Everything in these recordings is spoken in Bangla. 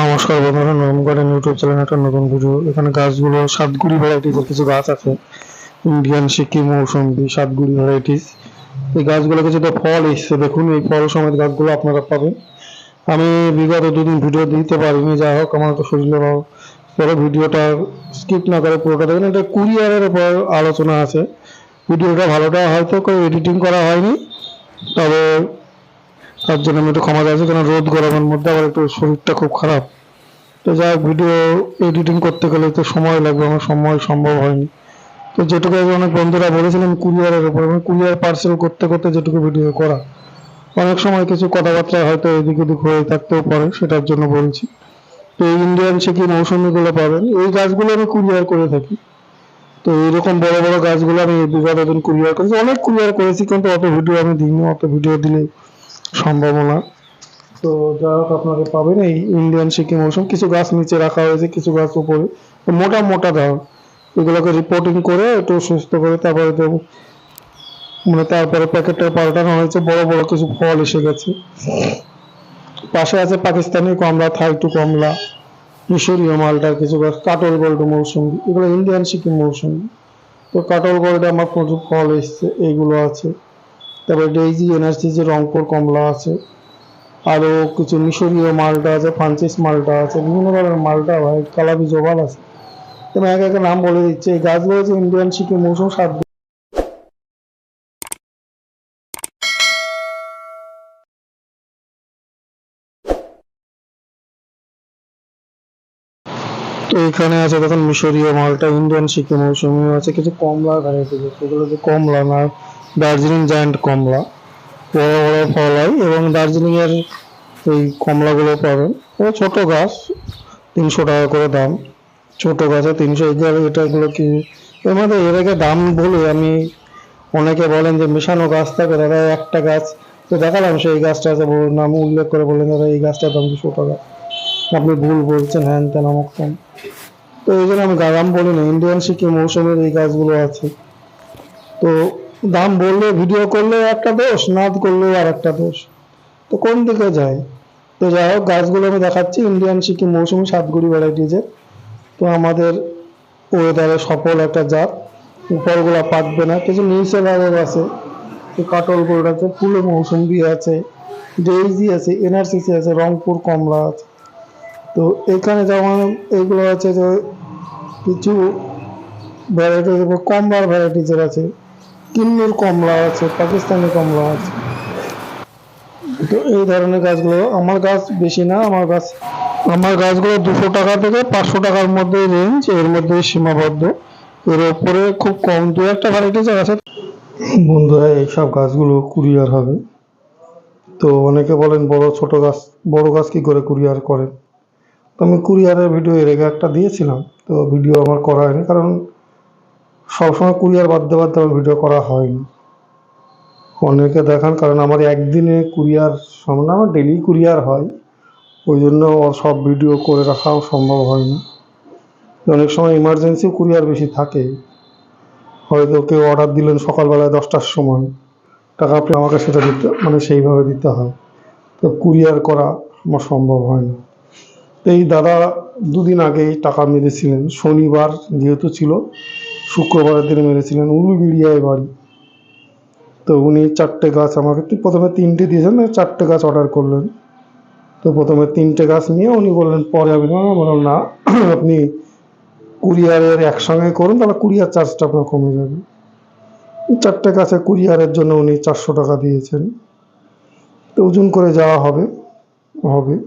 নমস্কার বন্ধুরা নরম ইউটিউব চ্যানেল একটা নতুন ভিডিও এখানে গাছগুলো সাতগুড়ি ভ্যারাইটিসের কিছু গাছ আছে। ইন্ডিয়ান সিকিম মৌসুম্বি সাতগুড়ি ভ্যারাইটিস এই গাছগুলোকে যেটা ফল এসছে। দেখুন, এই ফল সমেত গাছগুলো আপনারা পাবেন। আমি বিগত দুদিন ভিডিও দিতে পারিনি, যাই হোক, আমার তো শরীরে পরে ভিডিওটা স্কিপ না করে পুরোটা দেখেন, এটা কুরিয়ারের উপর আলোচনা আছে। ভিডিওটা ভালোটা হয়তো এডিটিং করা হয়নি, তবে তার জন্য আমি একটু ক্ষমা চাইছি কারণ রোদ গরমের মধ্যে আবার একটু শরীরটা খুব খারাপ। তো যাই ভিডিও এডিটিং করতে গেলে তো সময় লাগবে, আমার সময় সম্ভব হয়নি। তো যেটুকু অনেক বন্ধুরা বলেছিলেন কুরিয়ারের উপর, আমি কুরিয়ার পার্সেল করতে করতে যেটুকু ভিডিও করা। অনেক সময় কিছু কথাবার্তা হয়তো এদিক ওদিক হয়ে থাকতেও পারে, সেটার জন্য বলছি। তো এই ইন্ডিয়ান সিকি মৌসুমিগুলো পাবেন। এই গাছগুলো আমি কুরিয়ার করে থাকি। তো এইরকম বড় বড় গাছগুলো আমি বিগত দিন কুরিয়ার করেছি। অনেক কুরিয়ার করেছি, কিন্তু অত ভিডিও আমি দিইনি, অত ভিডিও দিলে সম্ভাবনা। তো যাই হোক, আপনারা পাবেন এই ইন্ডিয়ান সিকিম মৌসুম কিছু গাছ নিচে রাখা হয়েছে, কিছু গাছ উপরে। মোটা মোটা দাও এগুলোকে রিপোর্টিং করে একটু সুস্থ করে তারপরে তো মানে তারপরে প্যাকেটটা পাল্টানো হয়েছে, বড় বড় কিছু ফল এসে গেছে। পাশে আছে পাকিস্তানি কমলা থাই টু কমলা, মিশরীয় মালটার কিছু গাছ, কাটল গোল্ড মৌসুমি। এগুলো ইন্ডিয়ান সিকিম মৌসুমি তো কাটল গোল্ডে আমার প্রচুর ফল এসছে এইগুলো আছে। তারপরে ডেইজি এনার্জি রংপুর কমলা আছে আরও কিছু মিশরীয় মালটা আছে, ফ্রান্সিস মালটা আছে, বিভিন্ন ধরনের মালটা ভাই কালাবি জবাল আছে। তুমি এক এক নাম বলে দিচ্ছে। এই গাছগুলো হচ্ছে ইন্ডিয়ান সিকিম মৌসুম সাত তো এখানে আছে দেখুন মিশরীয় মালটা ইন্ডিয়ান সিকিম মৌসুমি আছে। কিছু কমলা ভ্যারাইটি সেগুলো যে কমলা না দার্জিলিং জায়ান্ট কমলা। বড় বড় ফল হয় এবং দার্জিলিং এর এই কমলাগুলো পাবেন। ও ছোট গাছ, তিনশো টাকা করে দাম। ছোট গাছে তিনশো এগুলো কি? এর মধ্যে এর আগে দাম বলে আমি অনেকে বলেন যে মেশানো গাছ থাকে, দাদা, একটা গাছ। তো দেখালাম সেই গাছটা আছে, বলুন, নাম উল্লেখ করে বললেন, দাদা, এই গাছটার দাম দুশো টাকা। আপনি ভুল বলছেন, হ্যান তেন অমুক তেন তো এই জন্য আমি দাম বলি না ইন্ডিয়ান সিকিম মৌসুমের এই গাছগুলো আছে। তো দাম বললে ভিডিও করলে একটা দোষ না করলে আর একটা দোষ। তো কোন দিকে যায়? তো যাই হোক, গাছগুলো আমি দেখাচ্ছি। ইন্ডিয়ান সিকিম মৌসুমি সাতগুড়ি ভ্যারাইটিজের তো আমাদের ওয়েদারে সফল একটা জাত। উপরগুলা পাকবে না। কিছু নিচে ভাগের আছে। কাটল গোল্ড আছে, ফুলে মৌসুমি আছে। ডেইজি আছে এনআরসিসি আছে, রংপুর কমলা আছে। তো এখানে যেমন এগুলো আছে যে কিছু ভ্যারাইটিজ কমলার ভ্যারাইটিজের আছে। কিন্নুর কমলা আছে, পাকিস্তানি কমলা আছে। তো এই ধরনের গাছগুলো, আমার গাছ বেশি না, আমার গাছ, আমার গাছগুলো দুশো টাকা থেকে পাঁচশো টাকার মধ্যে রেঞ্জ এর মধ্যে সীমাবদ্ধ। এর ওপরে খুব কম, দু একটা ভ্যারাইটিস আছে। বন্ধুরা, এইসব গাছগুলো কুরিয়ার হবে। তো অনেকে বলেন, বড় ছোট গাছ, বড় গাছ কি করে কুরিয়ার করেন? তো আমি কুরিয়ারের ভিডিও এর আগে একটা দিয়েছিলাম, তো ভিডিও আমার করা হয়নি, কারণ সবসময় কুরিয়ার বাদতে বাদতে আমার ভিডিও করা হয়নি। অনেকে দেখান, কারণ আমার একদিনে কুরিয়ার সামনে আমার ডেলি কুরিয়ার হয়। ওই জন্য সব ভিডিও করে রাখাও সম্ভব হয় না অনেক সময় ইমার্জেন্সি কুরিয়ার বেশি থাকে। হয়তো কেউ অর্ডার দিলেন সকালবেলায় দশটার সময়। টাকা আপনি আমাকে সেটা দিতে মানে সেইভাবে দিতে হয়। তো কুরিয়ার করা আমার সম্ভব হয় না তো এই দাদা দুদিন আগেই টাকা মেরেছিলেন। শনিবার যেহেতু ছিল শুক্রবারের দিনে মেরেছিলেন উলুবিড়িয়ায় বাড়ি। তো উনি চারটে গাছ আমাকে প্রথমে তিনটে দিয়েছেন চারটে গাছ অর্ডার করলেন। তো প্রথমে তিনটে গাছ নিয়ে উনি বললেন, পরে আমি বললাম, না, আপনি কুরিয়ারের একসঙ্গে করুন, তাহলে কুরিয়ার চার্জটা আপনার কমে যাবে। চারটে গাছে কুরিয়ারের জন্য উনি চারশো টাকা দিয়েছেন। তো ওজন করে যাওয়া হবে হবে।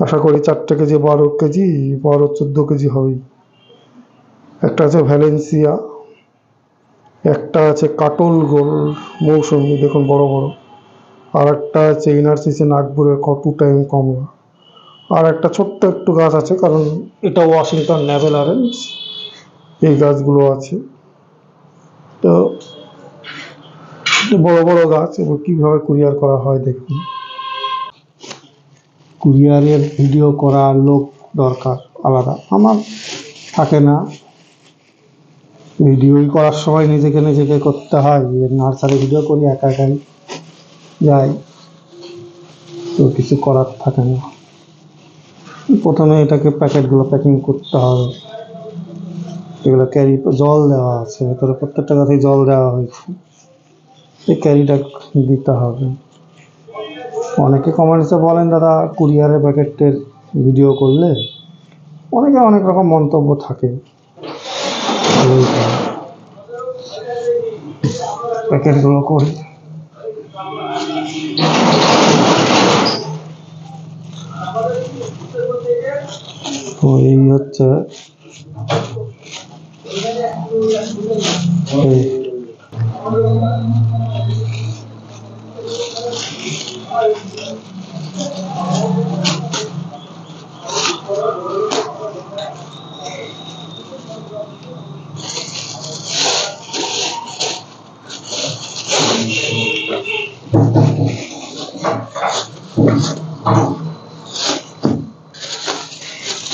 আশা করি চারটে কেজি বারো কেজি, বারো চোদ্দ কেজি হবেই। একটা আছে ভ্যালেন্সিয়া একটা আছে কাটল গোল মৌসুমি, দেখুন বড় বড়। আর একটা আছে ইনারসিসি নাগপুরের টু টাইম কমলা আর একটা ছোট্ট একটু গাছ আছে, কারণ এটা ওয়াশিংটন ন্যাভেল অরেঞ্জ এই গাছগুলো আছে। তো বড় বড় গাছ এবং কীভাবে কুরিয়ার করা হয় দেখুন। কুরিয়ারের ভিডিও করা লোক দরকার, আলাদা। আমার থাকে না ভিডিওই করার সময় নিজেকে নিজেকে করতে হয়। নার্সারি ভিডিও করি, একা একাই যাই। তো কিছু করার থাকে না। প্রথমে এটাকে প্যাকেটগুলো প্যাকিং করতে হবে। এগুলো ক্যারি জল দেওয়া আছে। ভেতরে প্রত্যেকটা গাছে জল দেওয়া হয়েছে। এই ক্যারিটা দিতে হবে। অনেকে কমেন্টসে বলেন, দাদা কুরিয়ারের প্যাকেটের ভিডিও করলে? অনেকে অনেক রকম মন্তব্য থাকে। প্যাকেটগুলো করি তো এই হচ্ছে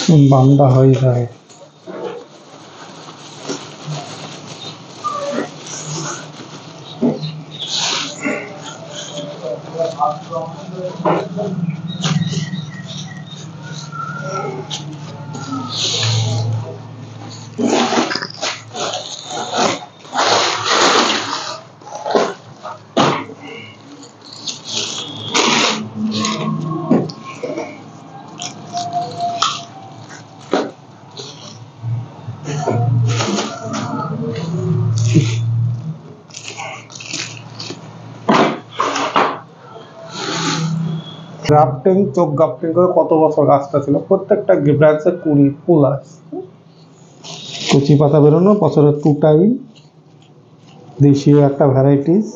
এই বান্দা হয়ে যায় গ্রাফটিং চোখ গ্রাফটিং করে কত বছর গাছটা ছিল? প্রত্যেকটা ব্রাঞ্চে কুড়ি ফুল কচি পাতা বেরোনো, বছরের টু টাইম দেশীয় একটা ভ্যারাইটিস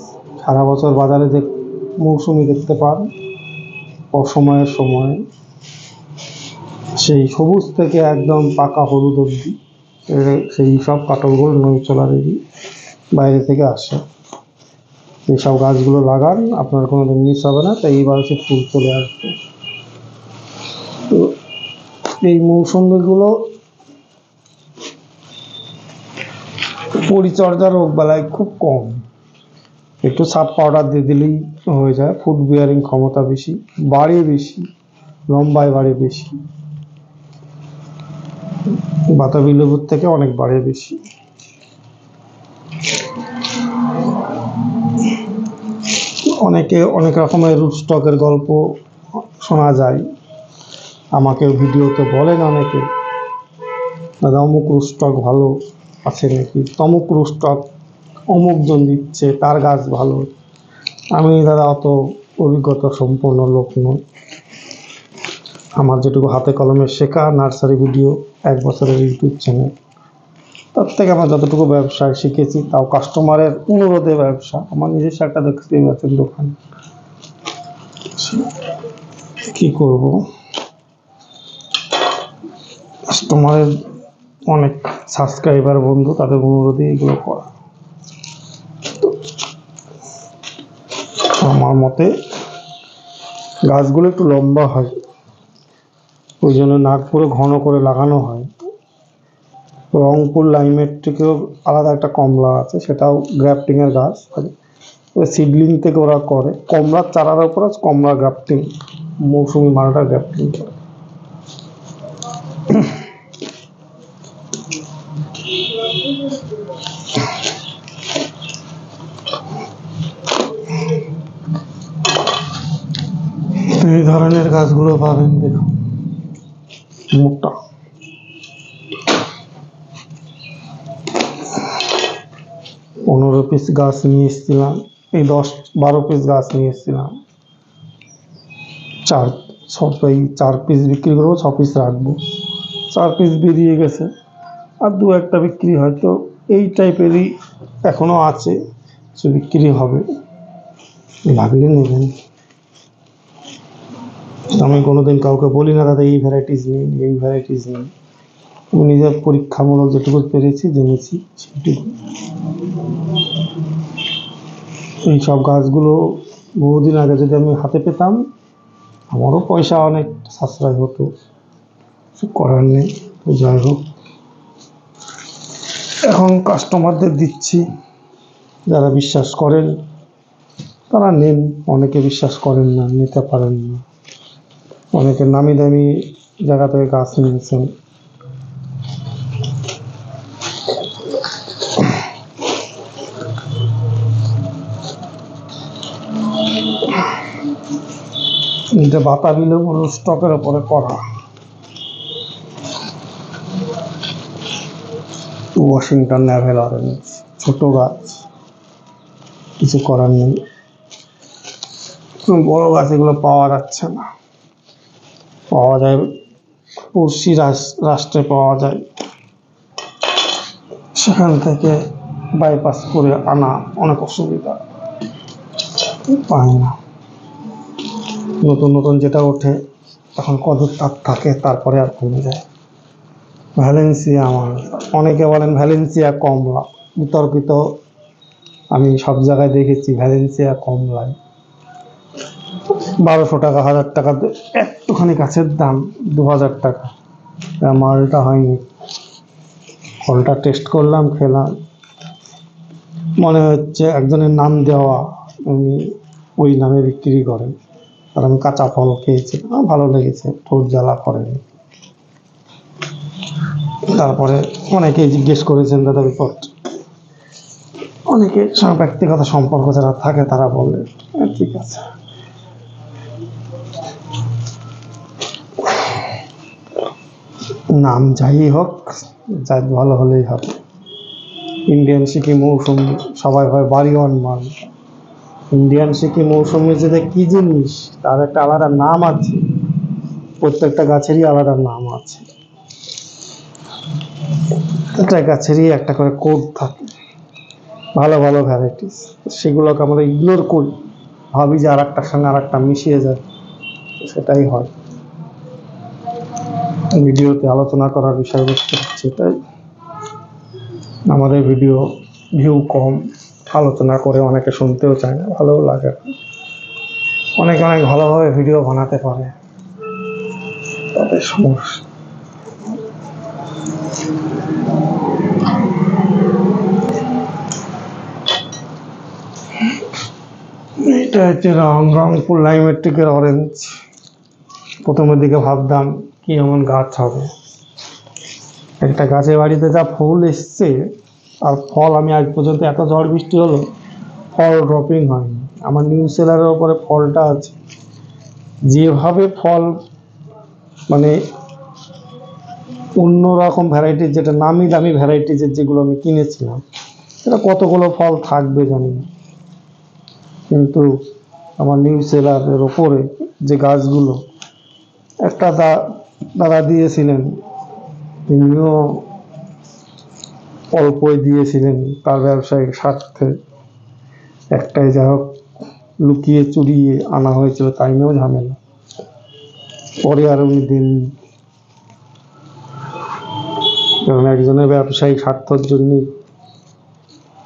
সারা বছর বাজারে যে মৌসুমি দেখতে পান অসময়ের সময়, সেই সবুজ থেকে একদম পাকা হলুদ অবধি সেই সব কাটলগুলো নই চলারেরই বাইরে থেকে আসে। এইসব গাছগুলো লাগান, আপনার কোনো মিস হবে না, তাই এইবার হচ্ছে ফুল চলে আসবে। তো এই মৌসুমিগুলো পরিচর্যা রোগ বেলায় খুব কম। একটু সাপ পাউডার দিয়ে দিলেই হয়ে যায় ফুড বিয়ারিং ক্ষমতা বেশি বাড়ে বেশি, লম্বায় বাড়ে বেশি। বাতাবি লেবুর থেকে অনেক বাড়ে বেশি। অনেকে অনেক রকমের রুট স্টকের গল্প শোনা যায়। আমাকে ভিডিওতে বলেন অনেকে দাদা অমুক রুট স্টক ভালো আছে নাকি? তমুক রুট স্টক অমুক জন দিচ্ছে, তার গাছ ভালো। আমি, দাদা, অত অভিজ্ঞতা সম্পন্ন লোক নই। আমার যেটুকু হাতে কলমে শেখা নার্সারি ভিডিও এক বছরের ইউটিউব চ্যানেল। তার থেকে আমার যতটুকু ব্যবসায় শিখেছি, তাও কাস্টমারের অনুরোধে ব্যবসা। আমার নিজস্ব একটা দেখতে পাচ্ছেন দোকান। কি করব? কাস্টমারের অনেক সাবস্ক্রাইবার বন্ধু, তাদের অনুরোধে এগুলো করা। আমার মতে গাছগুলো একটু লম্বা হয়। ওই জন্য নাগপুরে ঘন করে লাগানো হয়। রংপুর লাইমের থেকেও আলাদা একটা কমলা আছে, সেটাও গ্রাফটিংয়ের গাছ। সিডলিং থেকে ওরা করে। কমলার চারার আছে, কমলা গ্রাফটিং মৌসুমি মালটা গ্রাফটিং করে। এই ধরনের গাছগুলো পাবেন, দেখুন। মোটা। পনেরো পিস গাছ নিয়ে এসেছিলাম এই দশ বারো পিস গাছ নিয়ে এসেছিলাম চার ছ এই চার পিস বিক্রি করব, ছ পিস রাখব। চার পিস বেরিয়ে গেছে। আর দু একটা বিক্রি হয়তো এই টাইপেরই এখনও আছে সে বিক্রি হবে। লাগলে নেবেন। আমি কোনোদিন কাউকে বলি না দাদা এই ভ্যারাইটিস নিন এই ভ্যারাইটিস নিন আমি নিজের পরীক্ষামূলক যেটুকু পেরেছি, জেনেছি, সেটুকু। এই সব গাছগুলো বহুদিন আগে যদি আমি হাতে পেতাম, আমারও পয়সা অনেক সাশ্রয় হতো। কিছু করার নেই যাই হোক। এখন কাস্টমারদের দিচ্ছি। যারা বিশ্বাস করেন, তারা নেন। অনেকে বিশ্বাস করেন না, নিতে পারেন না। অনেকে নামি দামি জায়গা থেকে গাছ নিয়েছেন। এটা বাতাবি লেবুর স্টকের উপরে করা। ওয়াশিংটন ন্যাভেল অরেঞ্জ, ছোট গাছ। কিছু করার নেই। বড় গাছ এগুলো পাওয়া যাচ্ছে না। পাওয়া যায়, পড়শি রাষ্ট্রে পাওয়া যায়। সেখান থেকে বাইপাস করে আনা অনেক অসুবিধা। পাই না। নতুন নতুন যেটা ওঠে, তখন কত তাপ থাকে, তারপরে আর কমে যায়। ভ্যালেন্সিয়া আমার। অনেকে বলেন ভ্যালেন্সিয়া কমলা বিতর্কিত। আমি সব জায়গায় দেখেছি ভ্যালেন্সিয়া কমলায় বারোশো টাকা, হাজার টাকা, একটুখানি গাছের দাম দু হাজার টাকা মালটা হয়নি। ফলটা টেস্ট করলাম, খেলাম। মনে হচ্ছে একজনের নাম দেওয়া, উনি ওই নামে বিক্রি করেন। আর আমি কাঁচা ফল খেয়েছি। আমার ভালো লেগেছে ঠোঁট জ্বালা করেনি। তারপরে অনেকেই জিজ্ঞেস করেছেন দাদা রিপোর্ট অনেকে ব্যক্তিগত সম্পর্ক যারা থাকে তারা বলে "হ্যাঁ, ঠিক আছে। নাম যাই হোক জাত ভালো হলেই হবে। ইন্ডিয়ান সিকিম মৌসুম সবাই হয় বাড়িওয়ান মাল ইন্ডিয়ান সিকি মৌসুমি যেটা কি জিনিস, তার একটা আলাদা নাম আছে। প্রত্যেকটা গাছেরই আলাদা নাম আছে। প্রত্যেকটা গাছেরই একটা করে কোড থাকে। ভালো ভালো ভ্যারাইটিস সেগুলোকে আমরা ইগনোর করি। ভাবি যে আর একটার সঙ্গে আর একটা মিশিয়ে যায়। সেটাই হয়। ভিডিওতে আলোচনা করার বিষয়বস্তু হচ্ছে এটাই। আমাদের ভিডিও ভিউ কম। আলোচনা করে অনেকে শুনতেও চায় না, ভালোও লাগে না। অনেকে অনেক ভালোভাবে ভিডিও বানাতে পারে। তাদের সমস্যা। এটা হচ্ছে রং, রংপুর লাইমেট্রিকের অরেঞ্জ প্রথমের দিকে ভাবতাম কি এমন গাছ হবে। একটা গাছের বাড়িতে যা ফুল এসছে আর ফল, আমি আজ পর্যন্ত এত ঝড় বৃষ্টি হলো, ফল ড্রপিং হয়নি। আমার নিউ সেলারের ওপরে ফলটা আছে। যেভাবে ফল মানে অন্য রকম ভ্যারাইটির যেটা নামি দামি ভ্যারাইটিজের যেগুলো আমি কিনেছিলাম, সেটা কতগুলো ফল থাকবে জানি না। কিন্তু আমার নিউ সেলারের ওপরে যে গাছগুলো, একটা দা, দাদা দিয়েছিলেন, তিনিও অল্পই দিয়েছিলেন তার ব্যবসায়িক স্বার্থে। একটাই যা হোক, লুকিয়ে চুরিয়ে আনা হয়েছিল, তাই নিয়েও ঝামেলা। পরে আর উনি দিন কারণ একজনের ব্যবসায়িক স্বার্থর জন্যই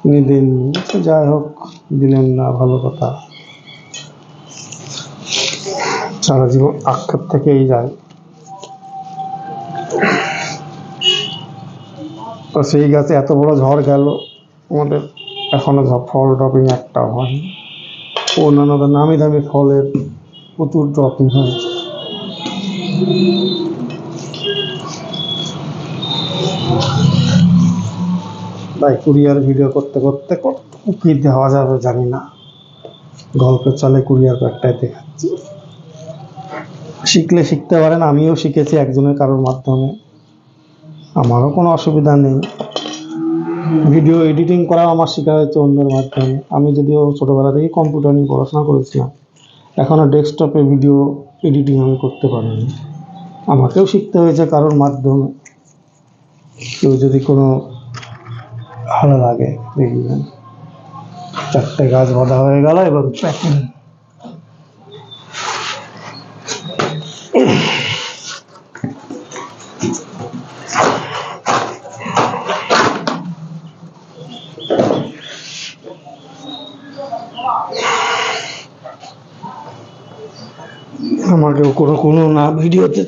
উনি দিন, যাই হোক, দিলেন না, ভালো কথা। সারা জীবন আক্ষেপ থেকেই যায়। তো সেই গাছে এত বড় ঝড় গেল, আমাদের এখনও ঝ- ফল ড্রপিং একটাও হয়নি। অন্যান্য নামি দামি ফলের প্রচুর ড্রপিং হয়েছে। তাই কুরিয়ার ভিডিও করতে করতে কতটুকু কি দেওয়া যাবে জানি না। গল্পের চলে কুরিয়ার ব্যাগটাই দেখাচ্ছি। শিখলে শিখতে পারেন, আমিও শিখেছি একজনের কারোর মাধ্যমে। আমারও কোনো অসুবিধা নেই। ভিডিও এডিটিং করা আমার শেখা হয়েছে অন্যের মাধ্যমে। আমি যদিও ছোটোবেলা থেকেই কম্পিউটার নিয়ে পড়াশোনা করেছিলাম এখনও ডেস্কটপে ভিডিও এডিটিং আমি করতে পারিনি আমাকেও শিখতে হয়েছে কারোর মাধ্যমে। কেউ যদি কোনো ভালো লাগে, দেখবেন। চারটে গাছ বাঁধা হয়ে গেল এবং প্যাকিং। আমাকেও কোনো কোনো না ভিডিওতে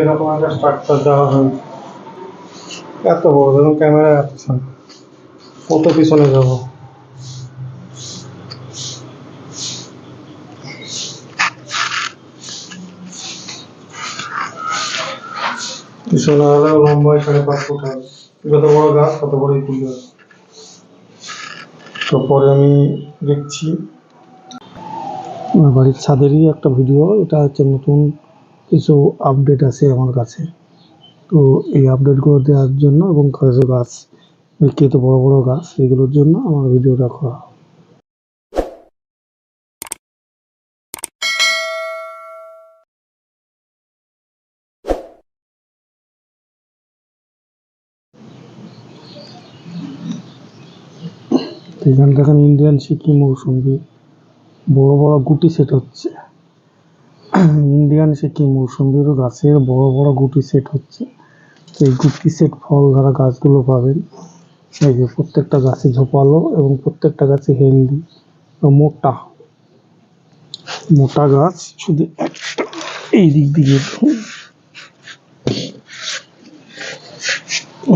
এরকম একটা স্ট্রাকচার দেওয়া হয়েছে এত বড় দেখুন ক্যামেরা আসছে কত পিছনে যাব? পিছনে হলেও লম্বা সাড়ে পাঁচ ফুট যত বড় গাছ, তত বড়ই ফুল তো পরে আমি দেখছি। আমার বাড়ির ছাদেরই একটা ভিডিও এটা হচ্ছে নতুন কিছু আপডেট আছে আমার কাছে। তো এই আপডেটগুলো দেওয়ার জন্য এবং কিছু গাছ, বিক্রিত বড় বড় গাছ, এগুলোর জন্য আমার ভিডিওটা করা। এখানে দেখেন ইন্ডিয়ান সিকিম মৌসুমি বড় বড় গুটি সেট হচ্ছে। ইন্ডিয়ান সিকিম মৌসুমির গাছের বড় বড় গুটি সেট হচ্ছে। এই গুটি সেট ফল ধরা গাছগুলো পাবেন। এই যে প্রত্যেকটা গাছে ঝোপালো এবং প্রত্যেকটা গাছে হেলদি মোটা। মোটা গাছ শুধু একটা, এই দিক দেখুন।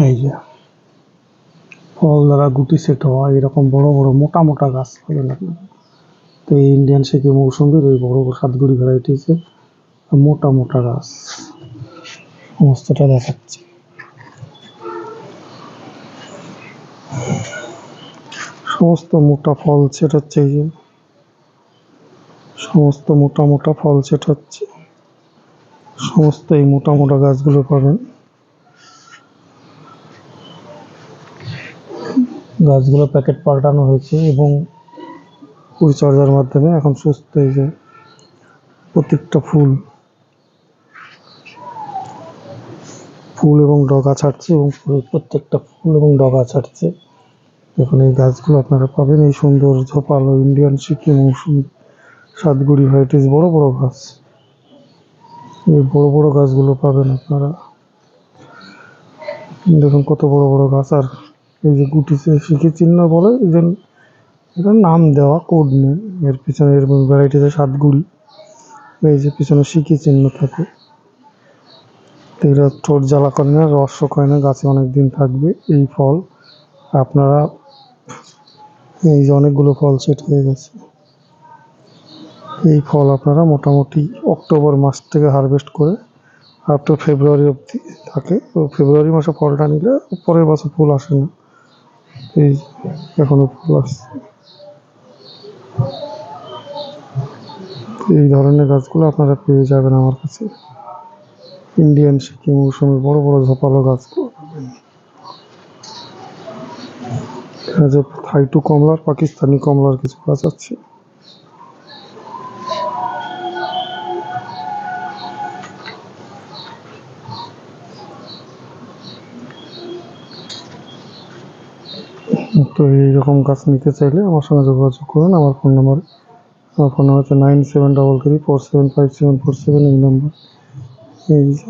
এই যে ফল দ্বারা গুটি সেট হওয়া এরকম বড় বড় মোটা মোটা গাছ পাবেন আপনারা। তো এই ইন্ডিয়ান সিকিম মৌসুমির ওই বড় বড় সাতগুড়ি ভ্যারাইটিসের মোটা মোটা গাছ। সমস্তটা দেখাচ্ছে। সমস্ত মোটা ফল সেট হচ্ছে এই যে। সমস্ত মোটা মোটা ফল সেট হচ্ছে সমস্ত এই মোটা মোটা গাছগুলো পাবেন। গাছগুলো প্যাকেট পাল্টানো হয়েছে এবং পরিচর্যার মাধ্যমে এখন সুস্থ এই যে প্রত্যেকটা ফুল ফুল এবং ডগা ছাড়ছে এবং প্রত্যেকটা ফুল এবং ডগা ছাড়ছে। এখন এই গাছগুলো আপনারা পাবেন, এই সুন্দর ঝোপালো ইন্ডিয়ান সিকিম মৌসুমি, সাতগুড়ি ভ্যারাইটিস বড় বড় গাছ। এই বড় বড় গাছগুলো পাবেন আপনারা। দেখুন কত বড় বড় গাছ, আর এই যে গুটি শিখে চিহ্ন বলে, এই এটা নাম দেওয়া কোড নেই। এর পিছনে এর ভ্যারাইটিতে সাতগুলি এই যে পিছনে শিখি চিহ্ন থাকে। এরা ঠোঁট জ্বালা করে না, রস শুকায় না, গাছে অনেক দিন থাকবে। এই ফল আপনারা এই যে অনেকগুলো ফল সেট হয়ে গেছে। এই ফল আপনারা মোটামুটি অক্টোবর মাস থেকে হারভেস্ট করে আপ ফেব্রুয়ারি অবধি থাকে। তো ফেব্রুয়ারি মাসে ফলটা নিলে পরের বছর ফুল আসে না। এই এখনও ফুল আসছে। এই ধরনের গাছগুলো আপনারা পেয়ে যাবেন আমার কাছে। ইন্ডিয়ান সিকিম মৌসুমি বড় বড় ঝোপালো গাছগুলো। যে থাইটু কমলার, পাকিস্তানি কমলার কিছু গাছ আছে। তো এইরকম গাছ নিতে চাইলে আমার সঙ্গে যোগাযোগ করুন, আমার ফোন নাম্বার। নাম্বার হচ্ছে nine seven double three, four seven five seven, four seven এই নাম্বার। এই যে,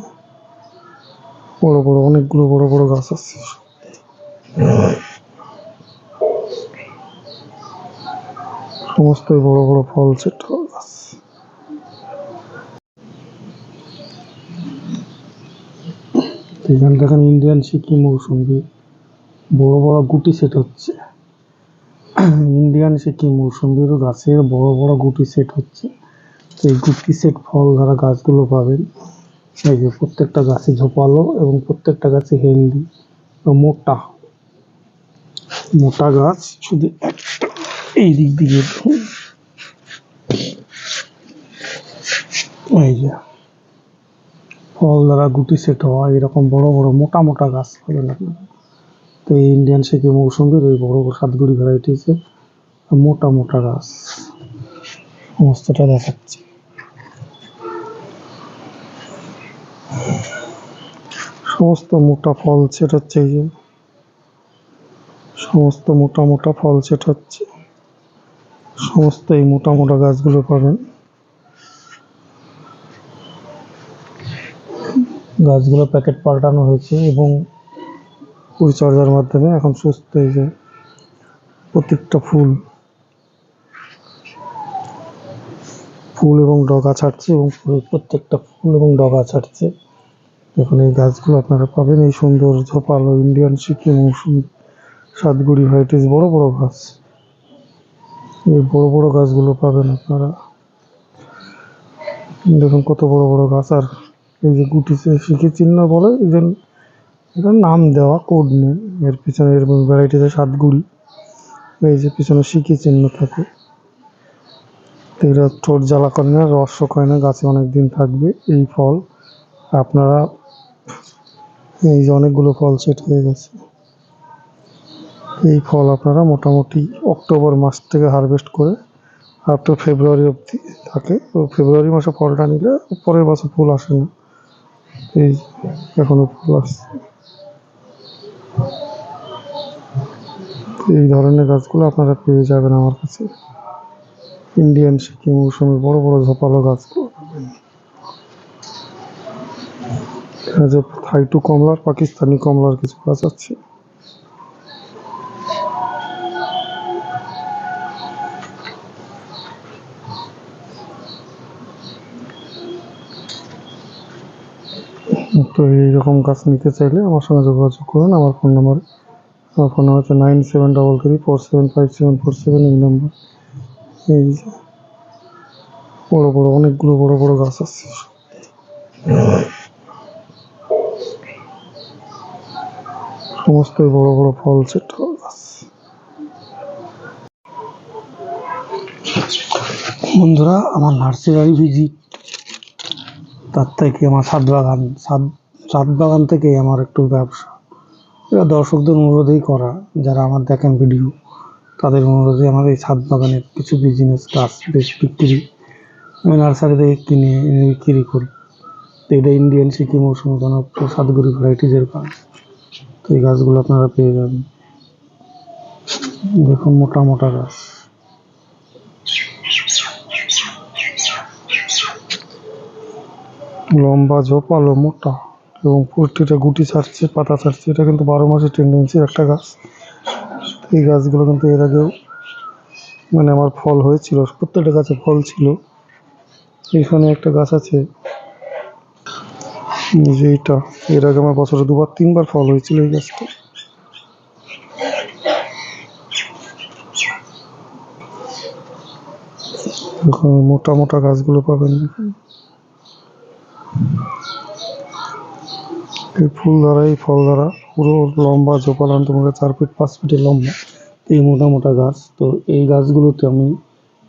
বড় বড়, অনেকগুলো বড় বড় গাছ আছে। সমস্তই বড় বড় ফল সেট গাছ। এখানে দেখেন ইন্ডিয়ান সিকিম মৌসুমি। বড় বড় গুটি সেট হচ্ছে। ইন্ডিয়ান সিকিম মৌসুমির গাছের বড় বড় গুটি সেট হচ্ছে। এই গুটি সেট ফল ধরা গাছগুলো পাবেন। এই যে প্রত্যেকটা গাছে ঝোপালো এবং প্রত্যেকটা গাছে হেলদি মোটা। মোটা গাছ শুধু একটা, এই দিক দিয়ে এই যে ফল দ্বারা গুটি সেট হওয়া এরকম বড় বড় মোটা মোটা গাছ পাবেন আপনারা। তো এই ইন্ডিয়ান সিকিম মৌসুমির ওই বড় বড় সাতগুড়ি ভ্যারাইটিসের মোটা মোটা গাছ। সমস্তটা দেখাচ্ছে। সমস্ত মোটা ফল সেট হচ্ছে এই যে। সমস্ত মোটা মোটা ফল সেট হচ্ছে। সমস্ত এই মোটা মোটা গাছগুলো পাবেন। গাছগুলো প্যাকেট পাল্টানো হয়েছে এবং পরিচর্যার মাধ্যমে এখন সুস্থ এই যে প্রত্যেকটা ফুল ফুল এবং ডগা ছাড়ছে এবং প্রত্যেকটা ফুল এবং ডগা ছাড়ছে। এখন এই গাছগুলো আপনারা পাবেন, এই সুন্দর ঝোপালো ইন্ডিয়ান সিকিম মৌসুমি, সাতগুড়ি ভাইটিস বড় বড় গাছ। এই বড় বড় গাছগুলো পাবেন আপনারা। দেখুন কত বড় বড় গাছ, আর এই যে গুটি শিখে চিহ্ন বলে, এই যে এটার নাম দেওয়া কোড নেই। এর পিছনে এর ভ্যারাইটিতে সাতগুড়ি। এই যে পিছনে শিখি চিহ্ন থাকে। তো এরা ঠোঁট জ্বালা করে না, রস শুকায় না, গাছে অনেক দিন থাকবে। এই ফল আপনারা এই যে অনেকগুলো ফল সেট হয়ে গেছে। এই ফল আপনারা মোটামুটি অক্টোবর মাস থেকে হারভেস্ট করে আপ টু ফেব্রুয়ারি অবধি থাকে। তো ফেব্রুয়ারি মাসে ফলটা নিলে পরের বছর ফুল আসে না। এই এখনও ফুল আসছে। এই ধরনের গাছগুলো আপনারা পেয়ে যাবেন আমার কাছে। ইন্ডিয়ান সিকিম মৌসুমি বড় বড় ঝোপালো গাছগুলো। থাইটু কমলার, পাকিস্তানি কমলার কিছু গাছ আছে। তো এইরকম গাছ নিতে চাইলে আমার সঙ্গে যোগাযোগ করুন। আমার ফোন নাম্বার, আমার ফোন নাম্বার হচ্ছে nine seven double three four seven five seven four seven এই নাম্বার। এই বড় বড়, অনেকগুলো বড় বড় গাছ আছে। সমস্তই বড় বড় ফল সেট গাছ। বন্ধুরা, আমার নার্সারি ভিজিট, তার থেকে আমার ছাদ বাগান ছাদ ছাদ বাগান থেকে আমার একটু ব্যবসা। এটা দর্শকদের অনুরোধেই করা, যারা আমার দেখেন ভিডিও তাদের অনুরোধে আমার এই ছাদ বাগানের কিছু বিজনেস গাছ বেশ বিক্রি। আমি নার্সারি থেকে কিনে, এনে বিক্রি করি। তো এটা ইন্ডিয়ান সিকিম মৌসুমি সাতগুড়ি ভ্যারাইটিজের গাছ। তো এই গাছগুলো আপনারা পেয়ে যাবেন। দেখুন মোটা মোটা গাছ। লম্বা ঝোপালো মোটা। এবং প্রতিটা গুটি ছাড়ছে, পাতা ছাড়ছে। এটা কিন্তু বারো মাসের টেন্ডেন্সির একটা গাছ। এই গাছগুলো কিন্তু এর আগেও মানে আমার ফল হয়েছিল। প্রত্যেকটা গাছে ফল ছিল। এখানে একটা গাছ আছে। যে এইটা এর আগে আমার বছরে দুবার, তিনবার ফল হয়েছিল এই গাছটা। মোটা মোটা গাছগুলো পাবেন। এই ফুল ধরা এই ফল ধরা পুরো লম্বা জোপালান তোমাকে চার ফিট পাঁচ ফিটের লম্বা। এই মোটা মোটা গাছ। তো এই গাছগুলোতে আমি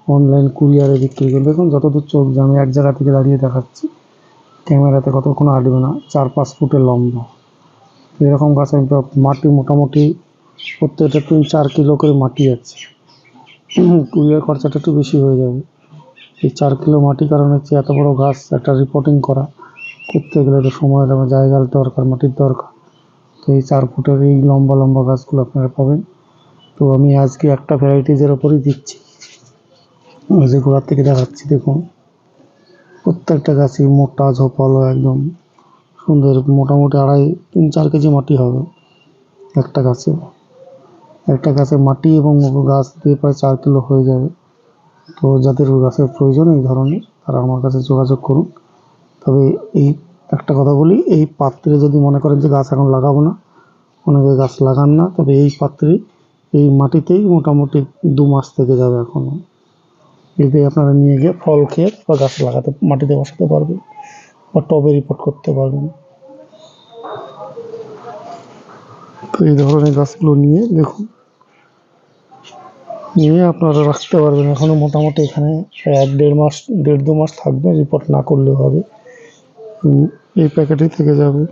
অনলাইন কুরিয়ারে বিক্রি করি। দেখুন, যতদূর চোখ যে আমি এক জায়গা থেকে দাঁড়িয়ে দেখাচ্ছি। ক্যামেরাতে কতক্ষণ আটবে না, চার পাঁচ ফুটের লম্বা। এরকম গাছ আমি মাটি মোটামুটি প্রত্যেকটা তিন চার কিলো করে মাটি আছে। কুরিয়ার খরচাটা একটু বেশি হয়ে যাবে। এই চার কিলো মাটি কারণ হচ্ছে এত বড় গাছ, একটা রিপোর্টিং করা। করতে গেলে তো সময় লাগবে জায়গার দরকার, মাটির দরকার। তো এই চার ফুটের এই লম্বা লম্বা গাছগুলো আপনারা পাবেন। তো আমি আজকে একটা ভ্যারাইটিজের ওপরই দিচ্ছি। যে গোড়ার থেকে দেখাচ্ছি, দেখুন। প্রত্যেকটা গাছই মোটা, ঝোপালো, একদম সুন্দর, মোটামুটি আড়াই, তিন, চার কেজি মাটি হবে একটা গাছে। একটা গাছে মাটি এবং গাছ দিয়ে প্রায় চার কিলো হয়ে যাবে। তো যাদের গাছের প্রয়োজন এই ধরনের, তারা আমার কাছে যোগাযোগ করুন। তবে এই একটা কথা বলি, এই পাত্রে যদি মনে করেন যে গাছ এখন লাগাবো না অনেকে গাছ লাগান না, তবে এই পাত্রে এই মাটিতেই মোটামুটি দু মাস থেকে যাবে এখনও এতে আপনারা নিয়ে গিয়ে ফল খেয়ে বা গাছ লাগাতে, মাটিতে বসাতে পারবেন বা টবে রিপোর্ট করতে পারবেন। তো এই ধরনের গাছগুলো নিয়ে দেখুন, নিয়ে আপনারা রাখতে পারবেন। এখনও মোটামুটি এখানে এক দেড় মাস, দেড় দু মাস থাকবে রিপোর্ট না করলেও হবে। এই প্যাকেটেই থেকে যাবে।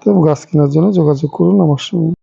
তো গাছ কেনার জন্য যোগাযোগ করুন আমার সঙ্গে।